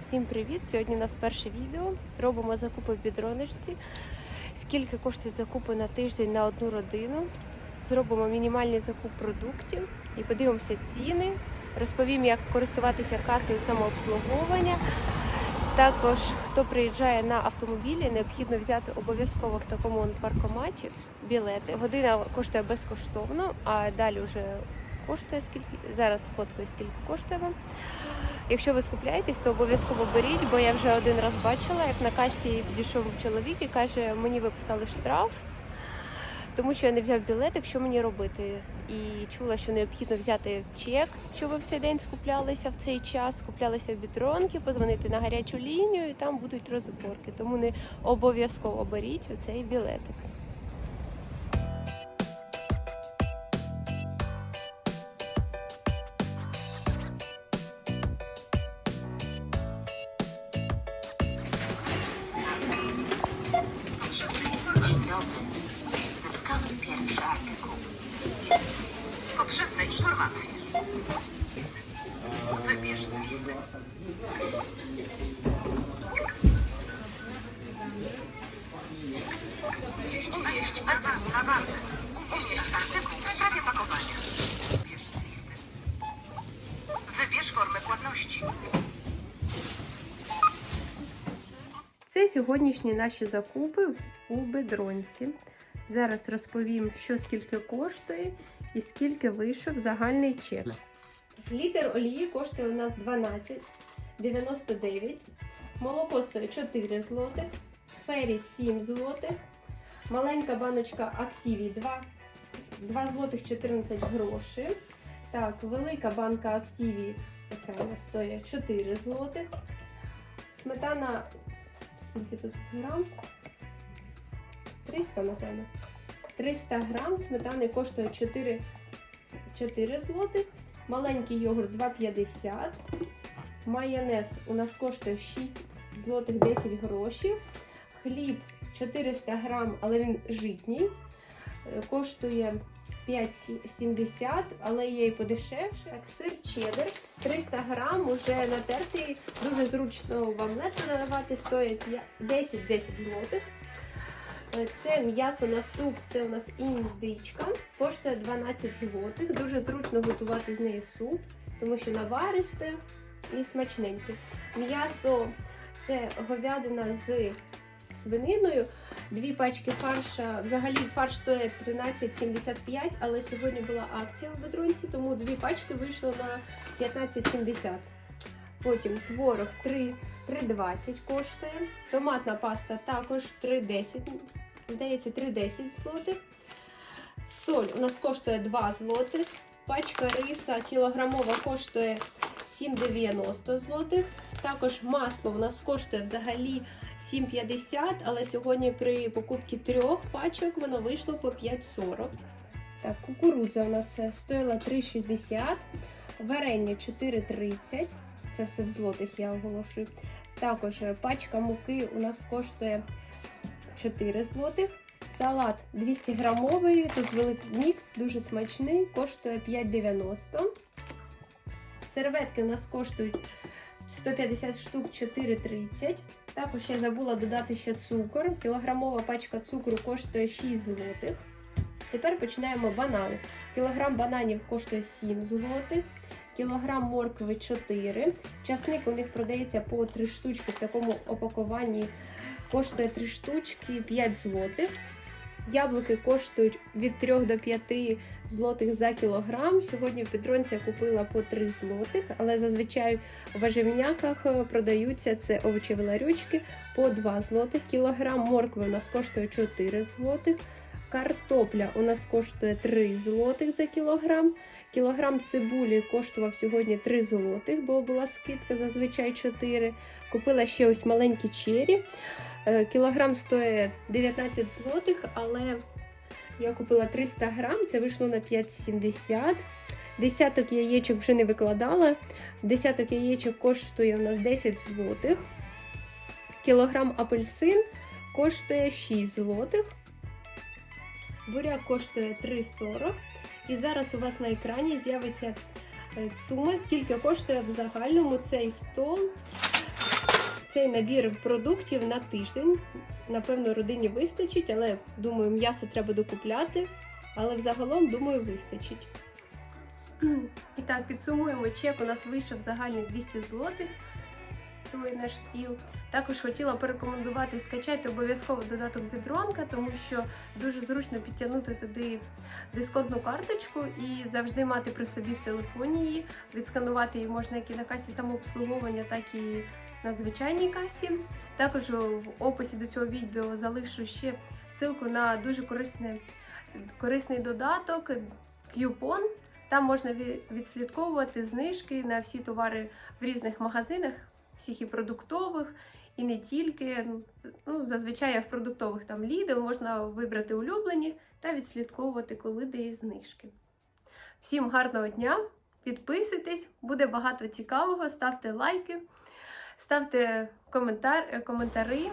Всім привіт! Сьогодні у нас перше відео. Робимо закупи в бідроночці. Скільки коштують закупи на тиждень на одну родину. Зробимо мінімальний закуп продуктів і подивимося ціни. Розповім, як користуватися касою самообслуговування. Також, хто приїжджає на автомобілі, необхідно взяти обов'язково в такому паркоматі білети. Година коштує безкоштовно, а далі вже коштує скільки. Зараз фоткаю, скільки коштує вам. Якщо ви скупляєтесь, то обов'язково беріть, бо я вже один раз бачила, як на касі підійшов чоловік і каже, мені виписали штраф, тому що я не взяв білетик, що мені робити. І чула, що необхідно взяти чек, що ви в цей день скуплялися в цей час, скуплялися в бідронки, позвонити на гарячу лінію, і там будуть розборки. Тому не обов'язково беріть оцей білетик. Potrzebne informacje o tym. Zyskamy pierwszy artykuł. Potrzebne informacje. Listy. Wybierz z listy. Umieść awans wadze. Umieścić artykuł w sprawie pakowania. Wybierz z listy. Wybierz formę płatności. Це сьогоднішні наші закупи у бедронці. Зараз розповім, що скільки коштує і скільки вийшов загальний чек. Літр олії коштує у нас 12,99. Молоко стоїть 4 злотих, фері 7 злотих, маленька баночка Активі 2, 2 злотих 14 грошей. Так, велика банка Активі, оця нас стоїть 4 злотих. Сметана скільки тут грам? 300, напевно. 300 грам сметани коштує 4, 4 злотих. Маленький йогурт 2,50. Майонез у нас коштує 6 злотих 10 грошей. Хліб 400 грам, але він житній. Е, Коштує 5,70, але є і подешевше. Так, сир чеддер 300 грам, уже натертий, дуже зручно в омлет наливати, стоїть 10-10 злотих. Е, Це м'ясо на суп, це у нас індичка, коштує 12 злотих. Дуже зручно готувати з неї суп, тому що наваристе і смачненьке. М'ясо це говядина з свининою. Дві пачки фарша. Взагалі фарш стоїть 13,75, але сьогодні була акція в бедронці, тому дві пачки вийшло на 15,70. Потім творог 3,20 коштує. Томатна паста також 3,10. Здається, 3,10 злотих. Соль у нас коштує 2 злотих. Пачка риса кілограмова коштує 7,90 злотих. Також масло у нас коштує взагалі 7,50, але сьогодні при покупці трьох пачок воно вийшло по 5,40. Так, кукурудза у нас е, стоїла 3,60, варення 4,30. Це все в злотих я оголошую. Також е, пачка муки у нас коштує 4 злотих. Салат 200 грамовий, тут великий мікс, дуже смачний, коштує 5,90. Серветки у нас коштують 150 штук 4,30. Також я забула додати ще цукор. Кілограмова пачка цукру коштує 6 злотих. Тепер починаємо банани. Кілограм бананів коштує 7 злотих. Кілограм моркви 4. Часник у них продається по 3 штучки в такому опакуванні. Коштує 3 штучки 5 злотих. Яблуки коштують від 3 до 5 злотих за кілограм. Сьогодні в Петронці я купила по 3 злотих, але зазвичай в важівняках е, продаються це овочеві ларючки по 2 злотих кілограм. Моркви у нас коштує 4 злотих. Картопля у нас коштує 3 злотих за кілограм. Кілограм цибулі коштував сьогодні 3 злотих, бо була скидка зазвичай 4. Купила ще ось маленькі чері. Е, Кілограм стоїть 19 злотих, але я купила 300 грам, це вийшло на 5,70. Десяток яєчок вже не викладала. Десяток яєчок коштує у нас 10 злотих. Кілограм апельсин коштує 6 злотих. Буряк коштує 3,40. І зараз у вас на екрані з'явиться е, сума, скільки коштує в загальному цей стол цей набір продуктів на тиждень. Напевно, родині вистачить, але думаю, м'ясо треба докупляти. Але взагалом, думаю, вистачить. І так, підсумуємо, чек у нас вийшов загальний 200 злотих. Той наш стіл. Також хотіла порекомендувати скачати обов'язково додаток Бідронка, тому що дуже зручно підтягнути туди дисконтну карточку і завжди мати при собі в телефоні її. Відсканувати її можна як і на касі самообслуговування, так і на звичайній касі. Також в описі до цього відео залишу ще ссылку на дуже корисне, корисний додаток Coupon. Там можна відслідковувати знижки на всі товари в різних магазинах, всіх і продуктових, і не тільки. Ну, зазвичай в продуктових там Lidl можна вибрати улюблені та відслідковувати, коли де є знижки. Всім гарного дня! Підписуйтесь, буде багато цікавого, ставте лайки, ставте коментар, коментарі.